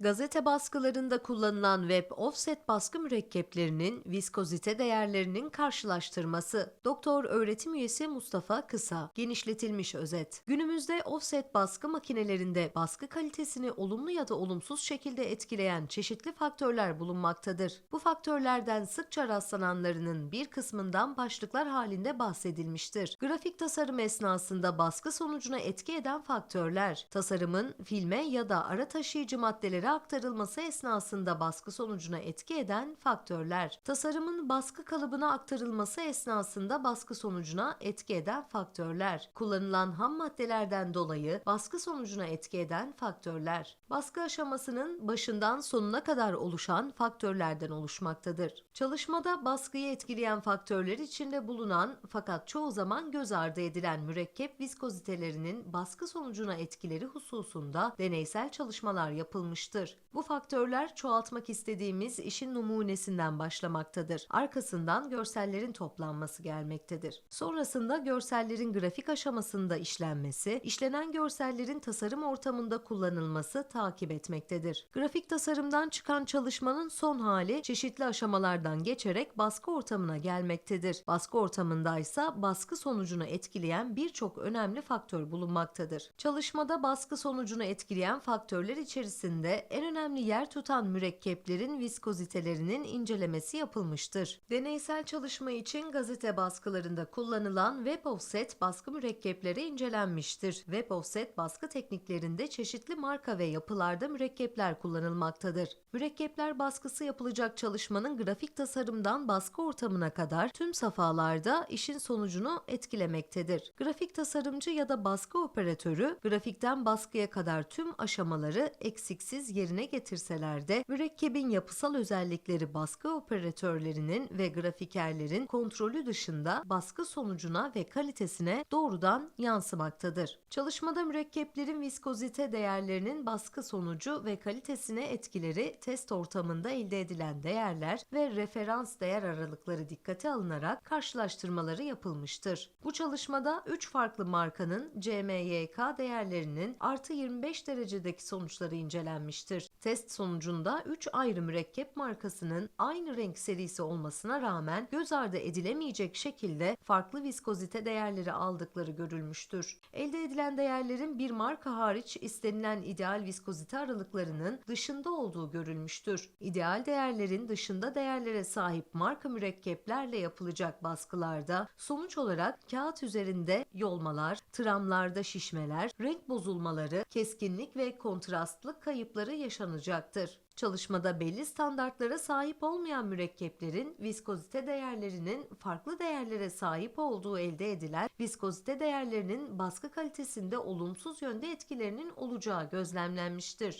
Gazete baskılarında kullanılan web offset baskı mürekkeplerinin viskozite değerlerinin karşılaştırması. Doktor öğretim üyesi Mustafa Kısa. Genişletilmiş özet. Günümüzde offset baskı makinelerinde baskı kalitesini olumlu ya da olumsuz şekilde etkileyen çeşitli faktörler bulunmaktadır. Bu faktörlerden sıkça rastlananlarının bir kısmından başlıklar halinde bahsedilmiştir. Grafik tasarım esnasında baskı sonucuna etki eden faktörler, tasarımın filme ya da ara taşıyıcı maddelere aktarılması esnasında baskı sonucuna etki eden faktörler, tasarımın baskı kalıbına aktarılması esnasında baskı sonucuna etki eden faktörler, kullanılan ham maddelerden dolayı baskı sonucuna etki eden faktörler, baskı aşamasının başından sonuna kadar oluşan faktörlerden oluşmaktadır. Çalışmada baskıyı etkileyen faktörler içinde bulunan fakat çoğu zaman göz ardı edilen mürekkep viskozitelerinin baskı sonucuna etkileri hususunda deneysel çalışmalar yapılmıştır. Bu faktörler çoğaltmak istediğimiz işin numunesinden başlamaktadır. Arkasından görsellerin toplanması gelmektedir. Sonrasında görsellerin grafik aşamasında işlenmesi, işlenen görsellerin tasarım ortamında kullanılması takip etmektedir. Grafik tasarımdan çıkan çalışmanın son hali çeşitli aşamalardan geçerek baskı ortamına gelmektedir. Baskı ortamında ise baskı sonucunu etkileyen birçok önemli faktör bulunmaktadır. Çalışmada baskı sonucunu etkileyen faktörler içerisinde en önemli yer tutan mürekkeplerin viskozitelerinin incelemesi yapılmıştır. Deneysel çalışma için gazete baskılarında kullanılan web offset baskı mürekkepleri incelenmiştir. Web offset baskı tekniklerinde çeşitli marka ve yapılarda mürekkepler kullanılmaktadır. Mürekkepler baskısı yapılacak çalışmanın grafik tasarımdan baskı ortamına kadar tüm safhalarda işin sonucunu etkilemektedir. Grafik tasarımcı ya da baskı operatörü grafikten baskıya kadar tüm aşamaları eksiksiz yerine getirseler de mürekkebin yapısal özellikleri baskı operatörlerinin ve grafikerlerin kontrolü dışında baskı sonucuna ve kalitesine doğrudan yansımaktadır. Çalışmada mürekkeplerin viskozite değerlerinin baskı sonucu ve kalitesine etkileri test ortamında elde edilen değerler ve referans değer aralıkları dikkate alınarak karşılaştırmaları yapılmıştır. Bu çalışmada 3 farklı markanın CMYK değerlerinin artı 25 derecedeki sonuçları incelenmiştir. Test sonucunda 3 ayrı mürekkep markasının aynı renk serisi olmasına rağmen göz ardı edilemeyecek şekilde farklı viskozite değerleri aldıkları görülmüştür. Elde edilen değerlerin bir marka hariç istenilen ideal viskozite aralıklarının dışında olduğu görülmüştür. İdeal değerlerin dışında değerlere sahip marka mürekkeplerle yapılacak baskılarda sonuç olarak kağıt üzerinde yolmalar, tramlarda şişmeler, renk bozulmaları, keskinlik ve kontrastlık kayıpları yaşanacaktır. Çalışmada belli standartlara sahip olmayan mürekkeplerin viskozite değerlerinin farklı değerlere sahip olduğu elde edilen viskozite değerlerinin baskı kalitesinde olumsuz yönde etkilerinin olacağı gözlemlenmiştir.